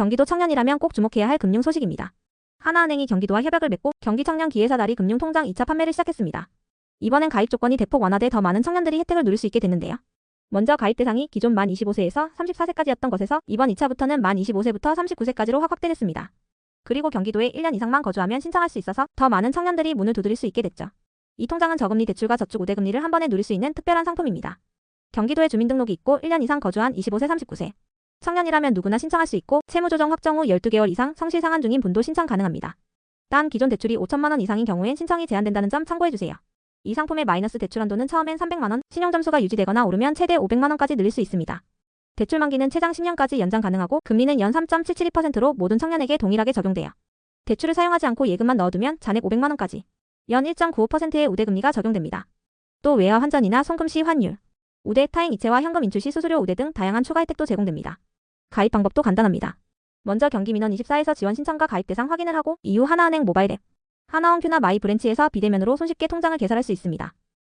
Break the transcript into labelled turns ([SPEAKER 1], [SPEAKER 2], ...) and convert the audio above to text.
[SPEAKER 1] 경기도 청년이라면 꼭 주목해야 할 금융 소식입니다. 하나은행이 경기도와 협약을 맺고 경기 청년 기회사 다리 금융통장 2차 판매를 시작했습니다. 이번엔 가입 조건이 대폭 완화돼 더 많은 청년들이 혜택을 누릴 수 있게 됐는데요. 먼저 가입 대상이 기존 만 25세에서 34세까지였던 것에서 이번 2차부터는 만 25세부터 39세까지로 확 확대됐습니다. 그리고 경기도에 1년 이상만 거주하면 신청할 수 있어서 더 많은 청년들이 문을 두드릴 수 있게 됐죠. 이 통장은 저금리 대출과 저축 우대금리를 한 번에 누릴 수 있는 특별한 상품입니다. 경기도에 주민등록이 있고 1년 이상 거주한 25세 39세. 청년이라면 누구나 신청할 수 있고 채무조정 확정 후 12개월 이상 성실 상환 중인 분도 신청 가능합니다. 단 기존 대출이 5천만 원 이상인 경우엔 신청이 제한된다는 점 참고해 주세요. 이 상품의 마이너스 대출 한도는 처음엔 300만 원, 신용 점수가 유지되거나 오르면 최대 500만 원까지 늘릴 수 있습니다. 대출 만기는 최장 10년까지 연장 가능하고 금리는 연 3.772%로 모든 청년에게 동일하게 적용돼요. 대출을 사용하지 않고 예금만 넣어두면 잔액 500만 원까지 연 1.95%의 우대금리가 적용됩니다. 또 외화 환전이나 송금 시 환율, 우대 타행 이체와 현금 인출 시 수수료 우대 등 다양한 추가 혜택도 제공됩니다. 가입 방법도 간단합니다. 먼저 경기민원 24에서 지원 신청과 가입 대상 확인을 하고 이후 하나은행 모바일 앱, 하나원큐나 마이 브랜치에서 비대면으로 손쉽게 통장을 개설할 수 있습니다.